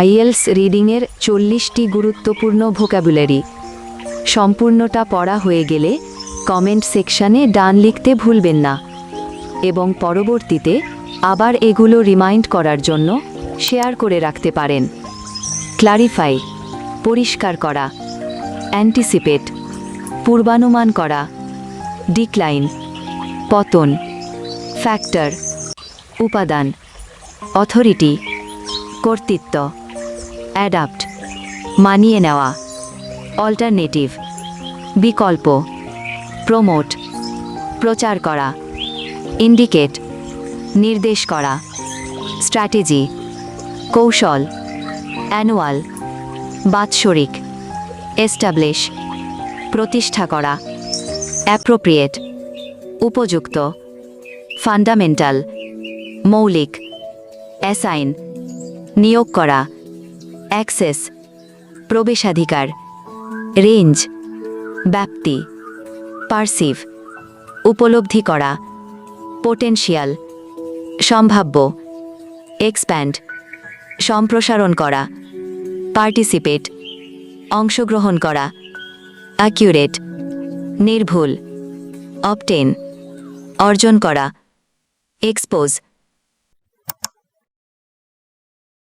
IELTS রিডিংয়ের চল্লিশটি গুরুত্বপূর্ণ vocabulary. সম্পূর্ণটা পড়া হয়ে গেলে কমেন্ট সেকশানে ডান লিখতে ভুলবেন না। এবং পরবর্তীতে আবার এগুলো রিমাইন্ড করার জন্য শেয়ার করে রাখতে পারেন। ক্লারিফাই, পরিষ্কার করা, অ্যান্টিসিপেট, পূর্বানুমান করা, ডিক্লাইন, পতন, ফ্যাক্টর, উপাদান, অথরিটি, কর্তৃত্ব। অ্যাডাপ্ট, মানিয়ে নেওয়া, অল্টারনেটিভ, বিকল্প, প্রমোট, প্রচার করা, ইন্ডিকেট, নির্দেশ করা, স্ট্র্যাটেজি, কৌশল, অ্যানুয়াল, বাৎসরিক, এস্টাবলিশ, প্রতিষ্ঠা করা, অ্যাপ্রোপ্রিয়েট, উপযুক্ত, ফান্ডামেন্টাল, মৌলিক, অ্যাসাইন, নিয়োগ করা অ্যাক্সেস, প্রবেশাধিকার, রেঞ্জ, ব্যাপ্তি, পার্সিভ, উপলব্ধি করা, পোটেনশিয়াল, সম্ভাব্য, এক্সপ্যান্ড, সম্প্রসারণ করা, পার্টিসিপেট, অংশগ্রহণ করা, অ্যাকিউরেট, নির্ভুল অপটেন অর্জন করা, এক্সপোজ